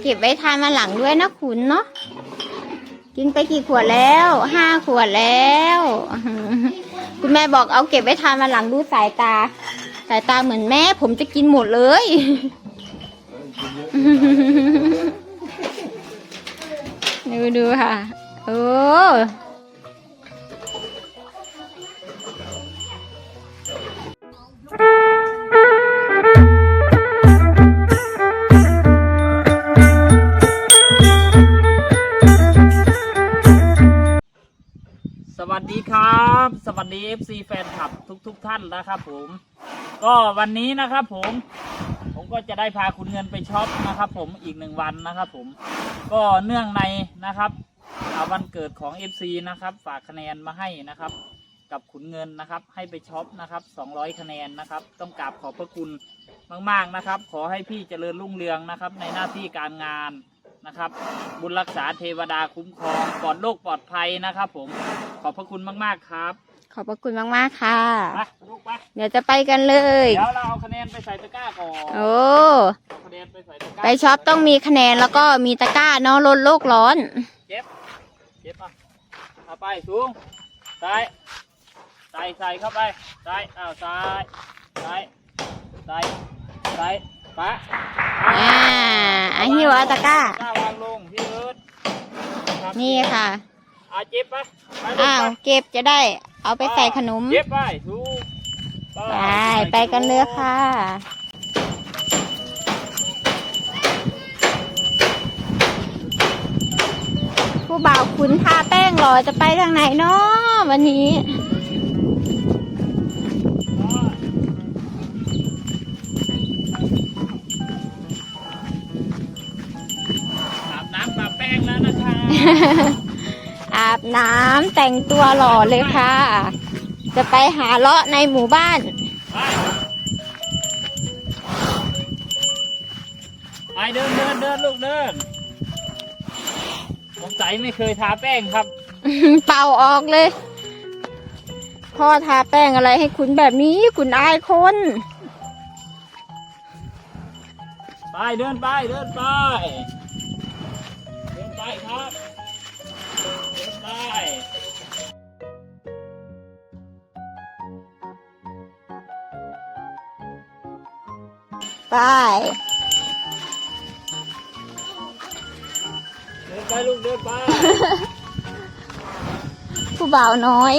เก็บไว้ทานมาหลังด้วยนะขุนเนาะกินไปกี่ขวดแล้วห้าขวดแล้ว คุณแม่บอกเอาเก็บไว้ทานมาหลังดูสายตา สายตาเหมือนแม่ผมจะกินหมดเลย ดูดูค่ะ โอ้ วัสดีครับ สวัสดี FC แฟนคลับทุกๆท่านนะครับผม ก็วันนี้นะครับผม ผมก็จะได้พาคุณเงินไปช็อปนะครับ ผมอีกหนึ่งวันนะครับผม ก็เนื่องในนะครับวันเกิดของ FC นะครับ ฝากคะแนนมาให้นะครับ กับขุนเงินนะครับ ให้ไปช็อปนะครับ 200 คะแนนนะครับ ต้องกราบขอบพระคุณมาก ๆนะครับ ขอให้พี่เจริญรุ่งเรืองนะครับ ในหน้าที่การงาน นะครับ บุญรักษาเทวดาคุ้มครองปลอดโรคปลอดภัยนะครับผมขอบพระคุณมากๆครับขอบพระคุณมากๆค่ะ ไปลูกไปเดี๋ยวจะไปกันเลย เดี๋ยวเราเอาคะแนนไปใส่ตะกร้าก่อนโอ้ เอาคะแนนไปใส่ตะกร้าไปช็อปต้องมีคะแนนแล้วก็มีตะกร้าเนาะลดโลกร้อน เจ็บเจ็บอะเอาไปสูงซ้ายใส่ใส่เข้าไปซ้ายอ้าวซ้ายซ้ายซ้ายซ้าย ปะอ่าอะหิวเอาตะกร้าตะกร้าวางลงพี่เอิร์ธครับนี่ค่ะอ่าเจ็บไปไปลูกอ้าวไปเก็บจะได้เอาไปใส่ขนมเย็บไปถูกไปไปกันเลยค่ะ ผู้บ่าวคุณทาแป้งหรอจะไปทางไหนเนาะวันนี้ อาบน้ำปะแป้งแล้วนะคะ อาบน้ำแต่งตัวหล่อเลยค่ะ จะไปหาเลาะในหมู่บ้านไปไปเดินเดินเดินลูกเดินสงสัยไม่เคยทาแป้งครับ เป่าออกเลย พ่อทาแป้งอะไรให้คุณแบบนี้คุณอายคน ไปเดินไปเดินไป เดินไปครับเดิน ไปไป เดินไปลูกเดินไป ผู้บ่าวน้อย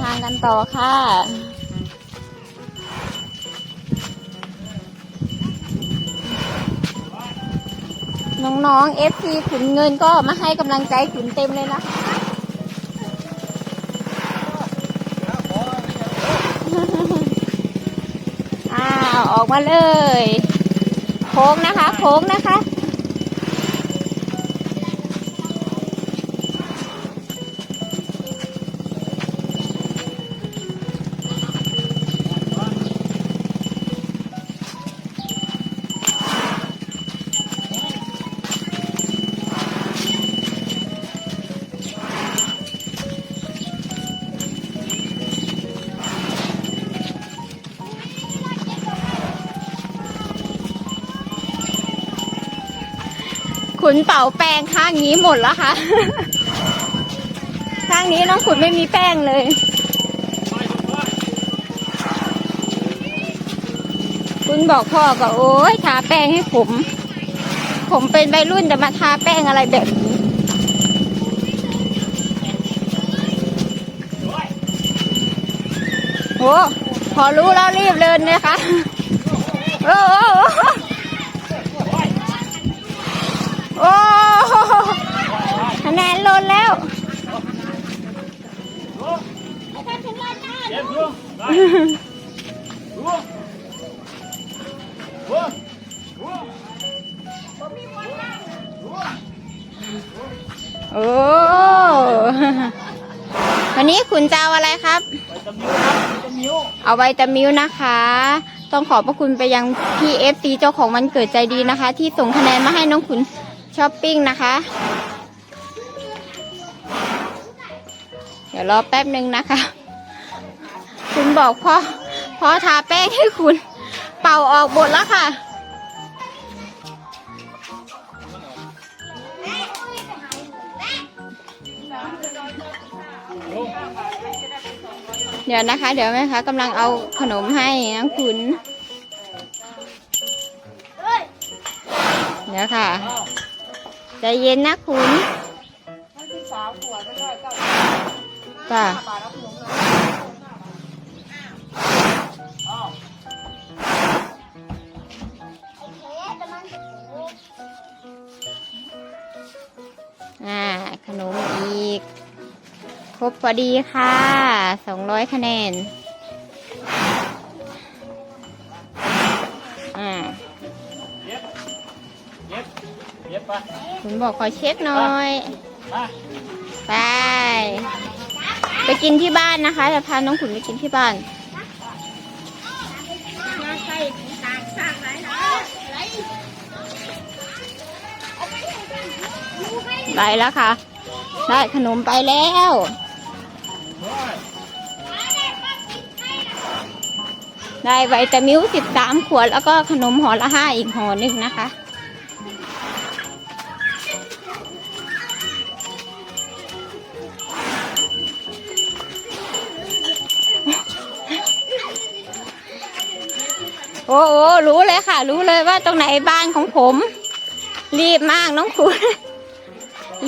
ทางกันต่อค่ะ น้องๆ FC ขุนเงินก็มาให้กำลังใจขุนเต็มเลยนะคะอ้าว ออกมาเลย โค้งนะคะ โค้งนะคะ ขุนเป่าแป้งข้างนี้หมดแล้วค่ะ ข้างนี้น้องขุนไม่มีแป้งเลย คุณบอกพ่อก็โอ๊ยทาแป้งให้ผม ผมเป็นวัยรุ่นจะมาทาแป้งอะไรแบบนี้โอ้พอรู้แล้วรีบเดินเลยค่ะ โอ้โอ้โอ้ คะแนนลนแล้วเจ็บลูกไปลูกลูกลูกโอ้วันนี้คุณจะเอาอะไรครับไปตะมิวครับเอาไวตามิวนะคะ ต้องขอบพระคุณไปยังพี่เอฟซีเจ้าของวันเกิดใจดีนะคะ ที่ส่งคะแนนมาให้น้องขุนช้อปปิ้งนะคะ เดี๋ยวรอแป๊บหนึ่งนะคะ คุณบอกพ่อพ่อทาแป้งให้คุณ เป่าออกหมดแล้วค่ะ เดี๋ยวนะคะ เดี๋ยวแม่คะกำลังเอาขนมให้น้องคุณเดี๋ยวค่ะใจเย็นนะคุณ จ้ะอ้าวอ่า ขนมอีก ครบพอดีค่ะสองร้อยคะแนน อ่าเย็บเย็บเย็บไปคุณบอกขอเช็คหน่อยมาไป ไปกินที่บ้านนะคะจะพาน้องขุนไปกินที่บ้านไปแล้วค่ะ ได้ขนมไปแล้วได้ไวตามิวสิบสามขวดแล้วก็ขนมห่อละห้าอีกห่อหนึ่งนะคะ โอ้โหรู้เลยค่ะ รู้เลยว่าตรงไหนบ้านของผม รีบมากน้องคุณ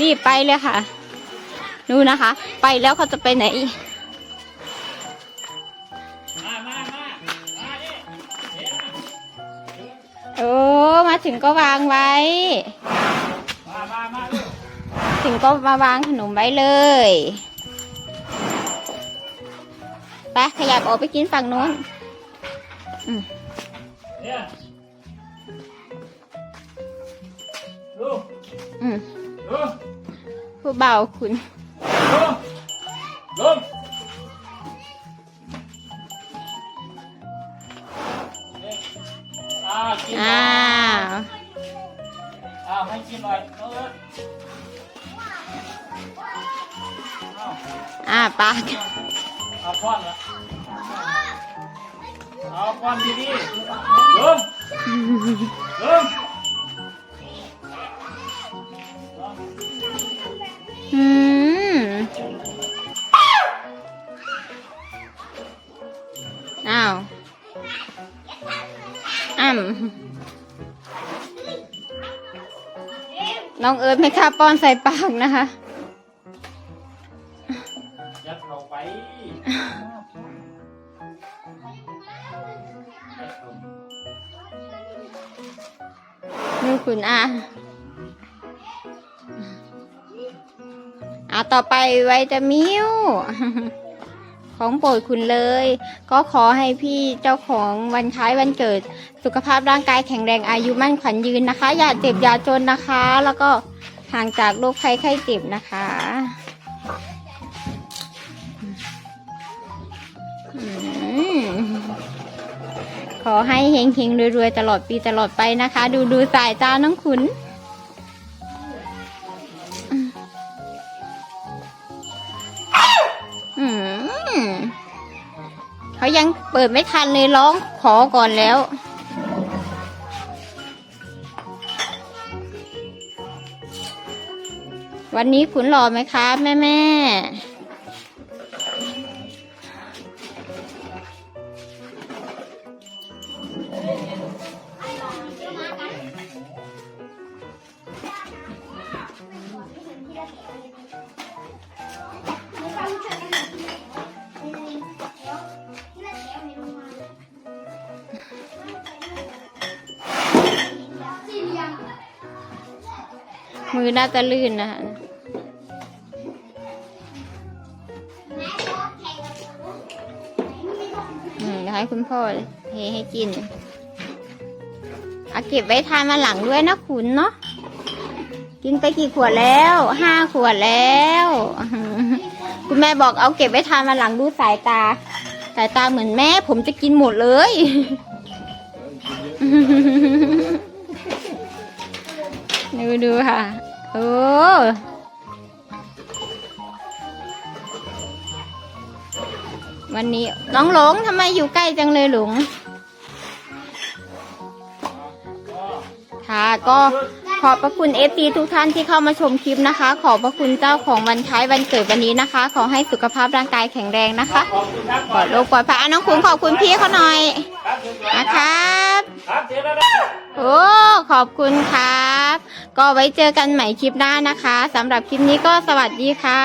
รีบไปเลยค่ะดูนะคะ ไปแล้วเขาจะไปไหนโอ้มาถึงก็วางไว้ ถึงก็มาวางขนมไว้เลยไปขยับออกไปกินฝั่งนู้นอืม เดี๋ยวลูกอืมลูกผู้เบาคุณลุงลุงอ่ากินหน่อ้าอยวอ้าวให้กินหน่อยน้องเอิร์ธอ้าวอ่าปาก เอาป้อนละ เอาป้อนดีๆลุงลุงอืมอ้าวอ้ำน้องเอิร์ธไม่ค่าป้อนใส่ปากนะคะ คุณอะอะต่อไปไวตามิวของโปรดคุณเลย ก็ขอให้พี่เจ้าของวันคล้ายวันเกิด สุขภาพร่างกายแข็งแรงอายุมั่นขวัญยืนนะคะ อย่าเจ็บอย่าจนนะคะ แล้วก็ห่างจากโรคภัยไข้เจ็บนะคะ อืม ขอให้เฮงเฮงๆรวยๆ ตลอดปีตลอดไปนะคะ ดูดูสายตาน้องขุน เขายังเปิดไม่ทันเลยร้องขอก่อนแล้ววันนี้ขุนหล่อไหมครับแม่แม่ มือน่าจะลื่นนะคะอืมเดี๋ยวให้คุณพ่อเทให้กินเอาเก็บไว้ทานมาหลังด้วยนะขุนเนาะกินไปกี่ขวดแล้วห้าขวดแล้ว คุณแม่บอกเอาเก็บไว้ทานมาหลังดูสายตา สายตาเหมือนแม่ ผมจะกินหมดเลย ดูดูค่ะ โอ้วันนี้น้องหลงทำไมอยู่ใกล้จังเลยหลงค่ะก็ ขอบพระคุณเอฟีทุกท่านที่เข้ามาชมคลิปนะคะ ขอบพระคุณเจ้าของวันคล้ายวันเกิดวันนี้นะคะ ขอให้สุขภาพร่างกายแข็งแรงนะคะขอบคุณครับปลอดโรคปลอดภัยอะน้องขุนขอบคุณพี่เขาหน่อยครับเชิญก่อนนะครับครับเจอแล้วนะโอ้ขอบคุณครับ ก็ไว้เจอกันใหม่คลิปหน้านะคะสำหรับคลิปนี้ก็สวัสดีค่ะ